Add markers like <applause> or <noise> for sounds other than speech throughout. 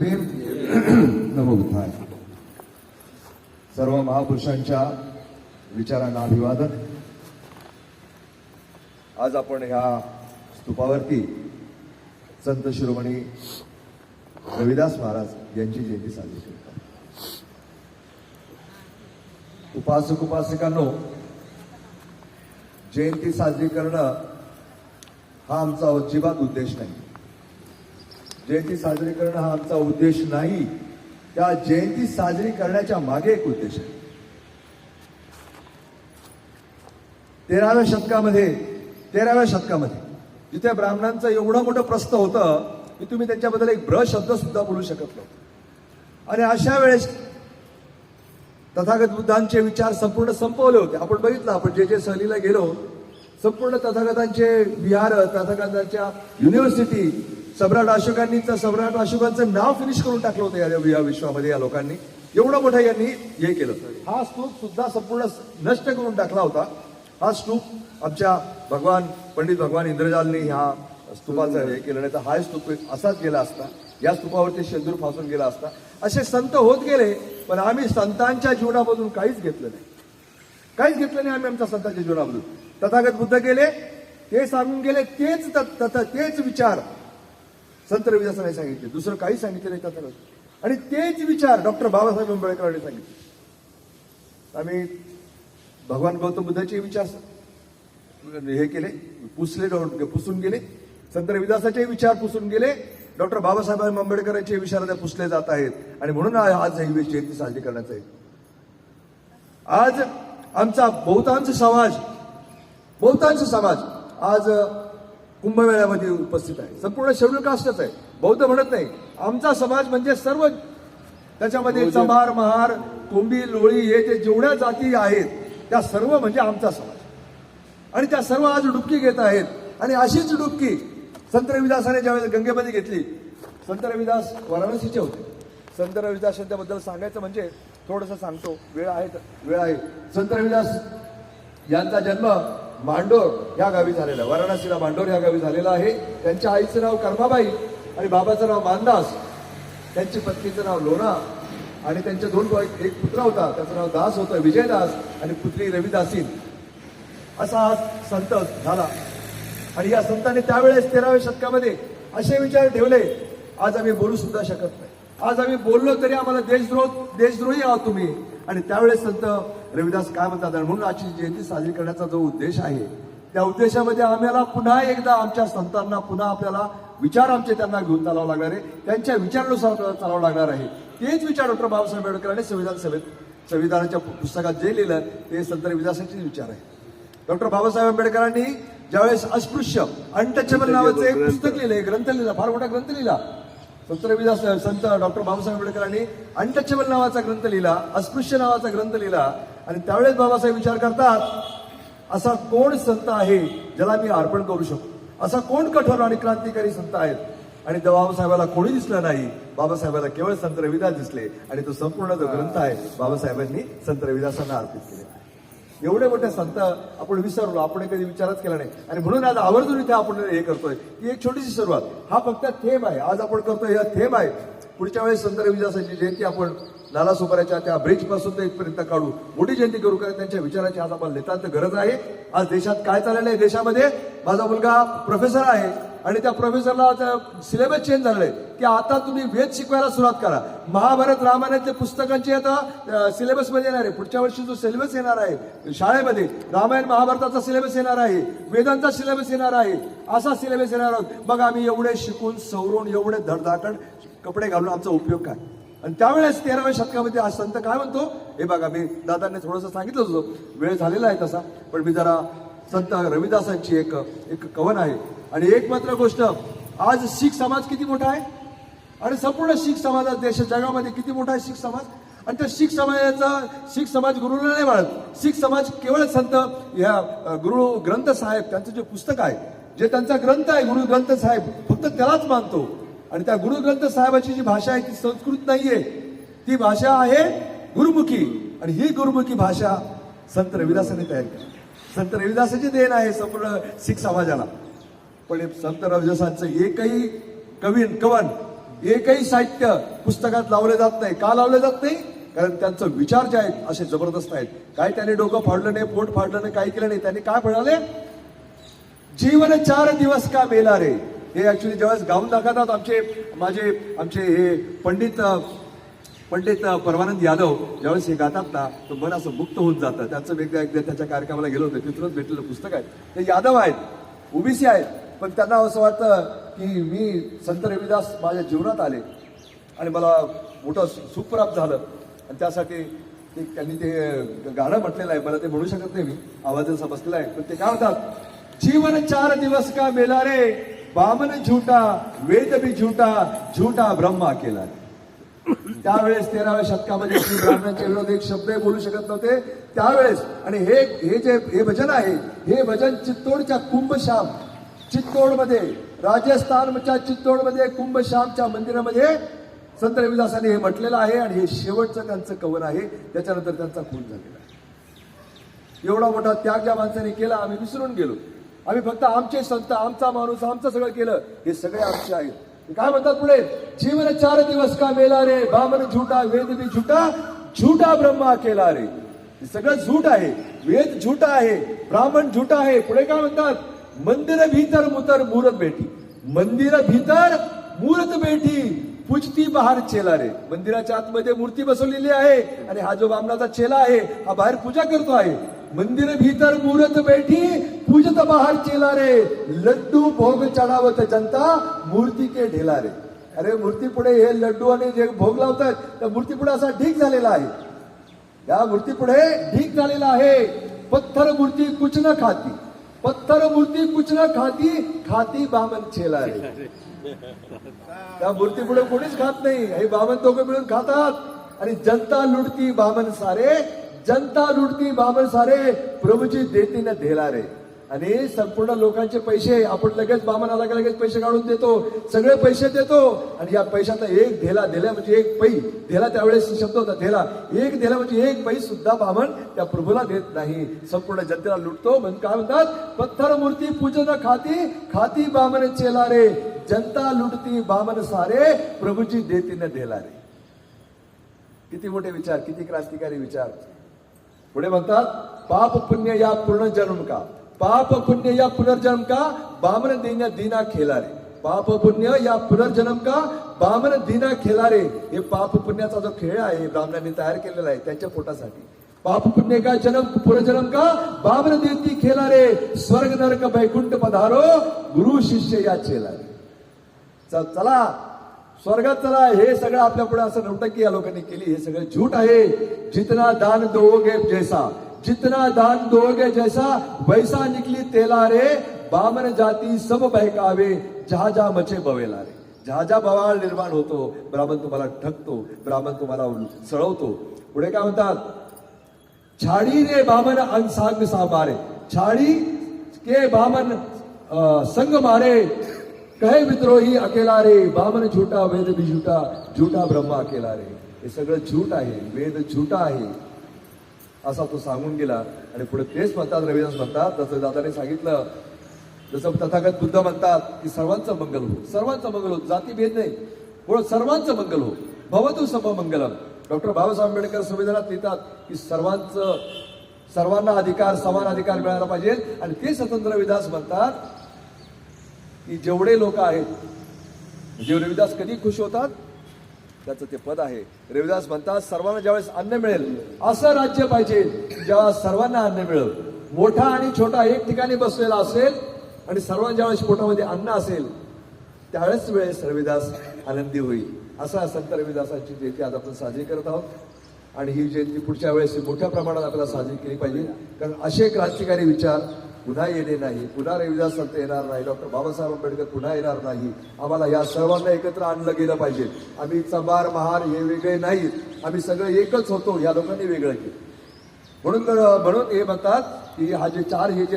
प्रेम <clears throat> नमोबुद्धाय सर्व महापुरुषांच्या विचारांना अभिवादन. आज आपण ह्या स्तूपावरती संत शिरोमणी रविदास महाराज यांची जयंती साजरी करतात उपासक उपासिकांनो जयंती साजरी करणं हा आमचा अजिबात उद्देश नाही. जयंती साजरी करणं हा आमचा उद्देश नाही. त्या जयंती साजरी करण्याच्या मागे एक उद्देश आहे. तेराव्या शतकामध्ये तेराव्या शतकामध्ये जिथे ब्राह्मणांचं एवढं मोठं प्रस्थ होतं की तुम्ही त्यांच्याबद्दल एक ब्र शब्द सुद्धा बोलू शकत नव्हते. आणि अशा वेळेस तथागत बुद्धांचे विचार संपूर्ण संपवले होते. आपण बघितलं आपण जे जे सहलीला गेलो संपूर्ण तथागतांचे विहार तथागतांच्या युनिव्हर्सिटी सम्राट अशोकांनी तर सम्राट अशोकांचं नाव फिनिश करून टाकलं होतं या- या विश्वामध्ये या लोकांनी. एवढं मोठं यांनी हे केलं. हा स्तूप सुद्धा संपूर्ण नष्ट करून टाकला होता. हा स्तूप आमच्या भगवान पंडित भगवान इंद्रजालनी ह्या स्तूपाचं हे केलं. नाही तर हा स्तूप असाच गेला असता. या स्तूपावरती शेंदूर फासून गेला असता. असे संत होत गेले पण आम्ही संतांच्या जीवनामधून काहीच घेतलं नाही. काहीच घेतलं नाही आम्ही आमच्या संतांच्या जीवनामधून. तथागत बुद्ध गेले ते सांगून गेले तेच तत- तेच विचार. संत रविदासाने सांगितले. दुसरं काही सांगितलं नाही तथागत आणि तेच विचार डॉक्टर बाबासाहेब आंबेडकरांनी सांगितले. आम्ही भगवान गौतम बुद्धाचे विचार हे केले पुसले पुसून गेले. संत रविदासाचे विचार पुसून गेले. डॉक्टर बाबासाहेब आंबेडकरांचे विचार त्या पुसले जात आहेत. आणि म्हणून आज ही जयंती साजरी करण्यात आहे. आज आमचा बहुतांश समाज बहुतांश समाज आज कुंभमेळ्यामध्ये उपस्थित आहे. संपूर्ण शेड्यूल कास्टच आहे. बौद्ध म्हणत नाही. आमचा समाज म्हणजे सर्व त्याच्यामध्ये चमार महार कोंबी लोळी हे जे जेवढ्या जाती आहेत त्या सर्व म्हणजे आमचा समाज. आणि त्या सर्व आज डुबकी घेत आहेत. आणि अशीच डुबकी संत रविदासाने ज्यावेळेस गंगेमध्ये घेतली संत रविदास वाराणसीचे होते. संत रविदास यांच्याबद्दल सांगायचं म्हणजे थोडंसं सांगतो. वेळ आहे वेळ आहे. संत रविदास यांचा जन्म मांडोर या गावी झालेला आहे. वाराणसीला मांडोर या गावी झालेला आहे. त्यांच्या आईचं नाव कर्माबाई आणि बाबाचं नाव मानदास. त्यांची पत्नीचं नाव लोणा आणि त्यांचे दोन एक पुत्र होता. त्याचं नाव दास होतं विजयदास आणि पुत्री रविदासीन. असा हा संत झाला. आणि या संतांनी त्यावेळेस तेराव्या शतकामध्ये असे विचार ठेवले आज आम्ही बोलू सुद्धा शकत नाही. आज आम्ही बोललो तरी आम्हाला देशद्रोह देशद्रोही आहोत तुम्ही. आणि त्यावेळेस संत रविदास काय म्हणतात म्हणून आजची जयंती साजरी करण्याचा जो उद्देश आहे त्या उद्देशामध्ये आम्हाला पुन्हा एकदा आमच्या संतांना पुन्हा आपल्याला विचार आमचे त्यांना घेऊन चालावं लागणार आहे. त्यांच्या विचारानुसार चालावं लागणार आहे. तेच विचार डॉक्टर बाबासाहेब आंबेडकरांनी संविधान सभेत संविधानाच्या पुस्तकात जे लिहिलं ते संत रविदासांचे विचार आहे. डॉक्टर बाबासाहेब आंबेडकरांनी ज्यावेळेस अस्पृश्य अनटचेबल नावाचं एक पुस्तक लिहिलं ग्रंथ लिहिला फार मोठा ग्रंथ लिहिला संत रविदास संत डॉक्टर बाबासाहेब आंबेडकरांनी अनटचेबल नावाचा ग्रंथ लिहिला अस्पृश्य नावाचा ग्रंथ लिहिला. आणि त्यावेळेस बाबासाहेब विचार करतात असा कोण संत आहे ज्याला मी अर्पण करू शकतो? असा कोण कठोर आणि क्रांतिकारी संत आहेत? आणि त्या बाबासाहेबाला कोणी दिसलं नाही? बाबासाहेबाला केवळ संत रविदास दिसले. आणि तो संपूर्ण जो ग्रंथ आहे बाबासाहेबांनी संत रविदासांना अर्पित आहे. एवढे मोठे संत आपण विसरलो आपण कधी विचारच केला नाही. आणि म्हणून आज आवर्जून इथे आपण हे करतोय. की एक छोटीशी सुरुवात. हा फक्त थेंब आहे. आज आपण करतोय हा थेंब आहे. पुढच्या वेळेस संत रविदासांची जयंती आपण लाला सोपाऱ्याच्या त्या ब्रिजपासून ते इथपर्यंत काढू. मोठी जयंती करू कारण त्यांच्या विचाराची आज आपण नितांत गरज आहे. आज देशात काय चाललेलं आहे देशामध्ये? माझा मुलगा प्रोफेसर आहे. आणि त्या प्रोफेसरला सिलेबस चेंज झालेलं आहे की आता तुम्ही वेद शिकवायला सुरुवात करा. महाभारत रामायणाच्या पुस्तकांची आता सिलेबसमध्ये येणार आहे. पुढच्या वर्षी जो सिलेबस येणार आहे शाळेमध्ये रामायण महाभारताचा सिलेबस येणार आहे वेदांचा सिलेबस येणार आहे असा सिलेबस येणार आहोत. मग आम्ही एवढे शिकून सवरून एवढे धडधाकड कपडे घालून आमचा उपयोग काय? आणि त्यावेळेस तेराव्या शतकामध्ये आज संत काय म्हणतो? हे बघा मी दादांनी थोडंसं सांगितलं होतं. वेळ झालेला आहे तसा पण मी जरा संत रविदासांची एक एक कवन आहे. आणि एक मात्र गोष्ट आज शीख समाज किती मोठा आहे? आणि संपूर्ण शीख समाजात देश जगामध्ये किती मोठा आहे शीख समाज? आणि त्या शीख समाजाचा शीख समाज गुरुला नाही वाढत शीख समाज केवळ संत ह्या गुरु ग्रंथ साहेब त्यांचं जे पुस्तक आहे जे त्यांचा ग्रंथ आहे गुरु ग्रंथ साहेब फक्त त्यालाच मानतो. आणि त्या गुरु ग्रंथ साहेबाची जी भाषा आहे ती संस्कृत नाहीये. ती भाषा आहे गुरुमुखी. आणि ही गुरुमुखी भाषा संत रविदासाने तयार केली. संत रविदासाची देण आहे संपूर्ण शीख समाजाला. पण संत रविदासांचं एकही कवी कवन एकही साहित्य पुस्तकात लावले जात नाही. का लावले जात नाही? कारण त्यांचं विचार जे आहेत असे जबरदस्त आहेत. काय त्यांनी डोकं फाडलं नाही पोट फाडलं नाही काही केलं नाही त्यांनी काय म्हणाले? जीवन चार दिवस का मेला रे? हे ऍक्च्युली ज्यावेळेस गाऊन दाखवतात आमचे माझे आमचे हे पंडित पंडित परमानंद यादव ज्यावेळेस हे गातात ना तर मन असं मुक्त होऊन जातं. त्यांचं वेगळं एकदा त्याच्या कार्यक्रमाला गेलो होतं तिथूनच भेटलेलं पुस्तक आहे. ते यादव आहेत ओबीसी आहेत. पण त्यांना असं वाटतं की मी संत रविदास माझ्या जीवनात आले. आणि मला मोठं सुख प्राप्त झालं. आणि त्यासाठी ते त्यांनी ते गाणं म्हटलेलं आहे. मला ते म्हणू शकत नाही मी. आवाज असा बसलेला आहे. पण ते काय म्हणतात? जीवन चार दिवस का मेला रे बामन झुटा वेद भी झुटा झुटा ब्रह्मा केला. त्यावेळेस तेराव्या शतकामध्ये ब्राह्मणांच्या विरोधात एक शब्दही बोलू शकत नव्हते. त्यावेळेस आणि हे हे जे हे भजन आहे हे भजन चित्तोडच्या कुंभशाम चित्तोडमध्ये राजस्थानच्या चित्तोडमध्ये कुंभश्यामच्या मंदिरामध्ये संत रविदासाने हे म्हटलेलं आहे आणि हे शेवटचं त्यांचं कवन आहे. त्याच्यानंतर त्यांचा खून झालेला आहे. एवढा मोठा त्याग ज्या माणसाने केला आम्ही विसरून गेलो. आम्ही फक्त आमचे संत आमचा माणूस आमचं सगळं केलं. हे सगळे आमचे आहेत. काय म्हणतात पुढे? जीवन चार दिवस का मेला रे? बामन झुटा वेद बी झुटा झुटा ब्रह्मा केला रे. हे सगळं झूट आहे. वेद झुटा आहे. ब्राह्मण झुटा आहे. पुढे काय म्हणतात? मंदिर भीतर मुतर मूरत बेटी मंदिर भीतर मूर्त बेठी पुजती बहार चेला रे. मंदिराच्या आतमध्ये मूर्ती बसवलेली आहे आणि हा जो बामणाचा चेला आहे हा बाहेर पूजा करतो आहे. मंदिर भीतर मूर्त बैठी पूजत बहार चेला रे. लड्डू भोग चढावत जनता मूर्ती के ढेला रे. अरे मूर्ती पुढे हे लड्डू आणि जे भोग लावतात त्या मूर्ती पुढे असा ढीक झालेला आहे. या मूर्ती पुढे ढीक झालेला आहे. पत्थर मूर्ती कुछ न खाती. पत्थर मूर्ती कुछ खाती खाती बामन छेला रे त्या मूर्ती पुढे कोणीच खात नाही. हे बामन दोघं मिळून खातात. आणि जनता लुटती बामन सारे जनता लुटती बामन सारे प्रभूची देती न धेला रे आणि संपूर्ण लोकांचे पैसे आपण लगेच बामनाला लगेच पैसे काढून देतो. सगळे पैसे देतो. आणि या पैशाचा एक धेला दिला म्हणजे एक पै. धेला त्यावेळेस शब्द होता धेला. एक धेला म्हणजे एक पै सुद्धा बामण त्या प्रभूला देत नाही. संपूर्ण जनतेला लुटतो. म्हणून काय म्हणतात? पत्थर मूर्ती पूजन खाती खाती बामन चेला रे जनता लुटती बामन सारे. प्रभूची देती न धेला रे किती मोठे विचार किती क्रांतिकारी विचार. पुढे म्हणतात पाप पुण्य या पूर्ण जन्म का? पाप पुण्य या पुनर्जन्म का? बामन दीना दीना खेला रे पाप पुण्य या पुनर्जन्म का? बामन दीना खेला रे हे पाप पुण्याचा जो खेळ आहे ब्राह्मणांनी तयार केलेला आहे त्यांच्या पोटासाठी. पाप पुण्य का जन्म पुनर्जन्म का? बामन देती खेला रे स्वर्ग नरक बैकुंठ पधारो गुरु शिष्य या चेला रे चला. स्वर्गात चला. हे सगळं आपल्या पुढे असं नौटकी या लोकांनी केली. हे सगळं झूट आहे. जितना दान दोगे जैसा. जितना दान दोगे जैसा वैसा निकली तेला रे बामन जाती सब बहकावे जहा जा मचे बवेला रे जहा बवाळ निर्माण होतो ब्राह्मण तुम्हाला ठकतो ब्राह्मण तुम्हाला सळवतो। पुढे काय म्हणतात? छाड़ी रे बामन अंसांग सामारे। छाड़ी के बामन संग मारे। कहे विद्रोही अकेला रे बामन झुटा वेद भी झूठा झूठा ब्रह्मा अकेला रे हे सगळं झूट आहे वेद झूटा आहे। असा तो सांगून गेला. आणि पुढे तेच म्हणतात रविदास म्हणतात तसं दादाने सांगितलं जसं तथागत बुद्ध म्हणतात की सर्वांचं मंगल हो सर्वांचं मंगल हो जातीभेद नाही पुढे सर्वांचं मंगल हो भवतु सम मंगलम. डॉक्टर बाबासाहेब आंबेडकर संविधानात लिहितात की सर्वांचं सर्वांना अधिकार समान अधिकार मिळाला पाहिजे. आणि ते स्वतंत्र रविदास म्हणतात की जेवढे लोक आहेत जे रविदास कधी खुश होतात? त्याचं ते पद आहे. रविदास म्हणतात सर्वांना ज्यावेळेस अन्न मिळेल असं राज्य पाहिजे जेव्हा सर्वांना अन्न मिळेल. मोठा आणि छोटा एक ठिकाणी बसलेला असेल आणि सर्वांच्या ज्यावेळेस पोटामध्ये अन्न असेल त्यावेळेस वेळेस रविदास आनंदी होईल. असा संत रविदासांची जयंती आज आपण साजरी करत आहोत. आणि ही जयंती पुढच्या वेळेस मोठ्या प्रमाणात आपल्याला साजरी केली पाहिजे. कारण असे क्रांतिकारी विचार पुन्हा येणे नाही पुन्हा रविदास संत येणार नाही. डॉक्टर बाबासाहेब आंबेडकर पुन्हा येणार नाही. आम्हाला या सर्वांना एकत्र आणलं गेलं पाहिजे. आम्ही चंबार महार हे वेगळे नाहीत. आम्ही सगळे एकच होतो या लोकांनी वेगळं केलं. म्हणून म्हणून हे म्हणतात की हा जे चार हे जे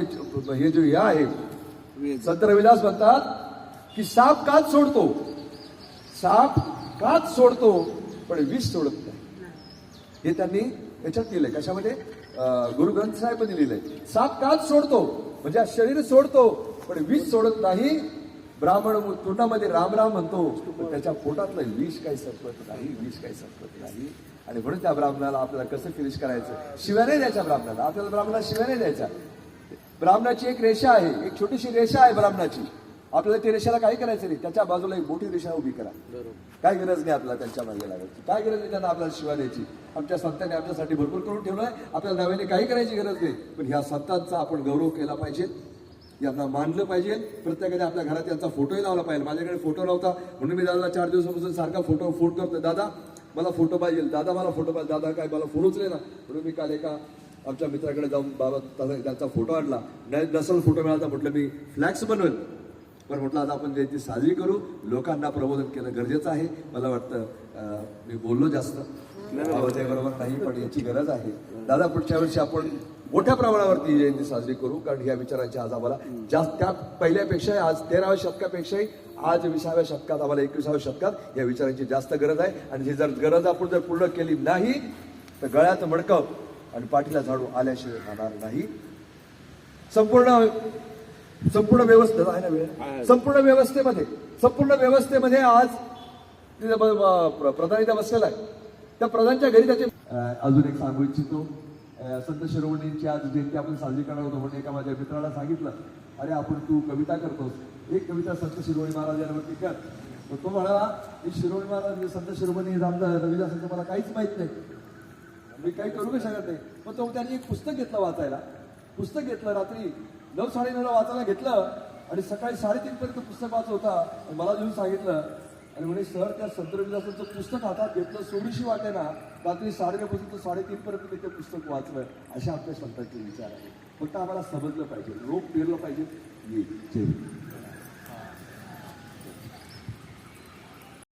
हे जे हे आहे संत रविदास म्हणतात की साप काच सोडतो. साप काच सोडतो पण विष सोडत नाही. हे त्यांनी याच्यात केलंय. कशामध्ये? गुरु ग्रंथ साहेबांनी लिहिलंय. साप काच सोडतो म्हणजे शरीर सोडतो पण विष सोडत नाही. ब्राह्मण तोंडामध्ये राम राम म्हणतो पण त्याच्या पोटातलं विष काही संपत नाही विष काही संपत नाही. आणि म्हणून त्या ब्राह्मणाला आपल्याला कसं फिनिश करायचं? शिव्याने द्यायच्या ब्राह्मणाला. आपल्याला ब्राह्मणाला शिव्याने द्यायच्या. ब्राह्मणाची एक रेषा आहे एक छोटीशी रेषा आहे ब्राह्मणाची. आपल्याला ती रेषाला काही करायचं नाही. त्याच्या बाजूला एक मोठी रेषा उभी करा. काय गरज नाही आपल्याला त्यांच्या मागे लागायची. काय गरज नाही त्यांना आपल्याला शिवाय द्यायची. आमच्या संतांनी आमच्यासाठी भरपूर करून ठेवलंय. आपल्याला नव्याने काही करायची गरज नाही. पण ह्या संतांचा आपण गौरव केला पाहिजे. यांना मानलं पाहिजे. प्रत्येकाने आपल्या घरात यांचा फोटोही लावला पाहिजे. माझ्याकडे फोटो नव्हता. म्हणून मी दादाला चार दिवसापासून सारखा फोटो फोट करतो दादा मला फोटो पाहिजे. दादा मला फोटो पाहिजे. दादा काय? मला फोन उचले ना. म्हणून मी काल एका आमच्या मित्राकडे जाऊन बाबा त्याचा फोटो आणला. नसल फोटो मिळाला म्हटलं मी फ्लॅक्स बनवेल. पण म्हटलं आता आपण जयंती साजरी करू. लोकांना प्रबोधन केलं गरजेचं आहे. मला वाटतं मी बोललो जास्त. बरोबर नाही पण याची गरज आहे. दादा पुढच्या वर्षी आपण मोठ्या प्रमाणावरती जयंती साजरी करू कारण या विचारांची आज आम्हाला जास्त त्या पहिल्यापेक्षा आज तेराव्या शतकापेक्षाही आज विसाव्या शतकात आम्हाला एकविसाव्या शतकात या विचारांची जास्त गरज आहे. आणि ही जर गरज आपण जर पूर्ण केली नाही तर गळ्यात मडकव आणि पाठीला झाडू आल्याशिवाय राहणार नाही. संपूर्ण संपूर्ण व्यवस्था आहे ना वेळ? संपूर्ण व्यवस्थेमध्ये संपूर्ण व्यवस्थेमध्ये आज प्रधान इथे बसलेला आहे. त्या प्रधानच्या घरी त्याचे अजून एक सांगू इच्छितो. संत शिरोमणींची आज जयंती आपण साजरी करणार होतो म्हणून एका माझ्या मित्राला सांगितलं. अरे आपण तू कविता करतोस. एक कविता संत शिरोमणी महाराजांवरती कर. तर तो म्हणाला की शिरोमणी महाराज संत शिरोमणी रामदास रविदासांचं मला काहीच माहीत नाही. मी काही करू का शकत नाही? पण तो त्यांनी एक पुस्तक घेतलं वाचायला. पुस्तक घेतलं रात्री. नऊ साडेनऊला वाचायला घेतलं आणि सकाळी साडेतीन पर्यंत पुस्तक वाचत होता. आणि मला लिहून सांगितलं. आणि म्हणे सर त्या संत रविदासांचं पुस्तक हातात घेतलं सोडीशी वाटे ना. रात्री साडेनऊपासून तर साडेतीन पर्यंत मी ते पुस्तक वाचलं. अशा आपल्या संतांचे विचार आहे फक्त आम्हाला समजलं पाहिजे. रोग पेरलं पाहिजे. जय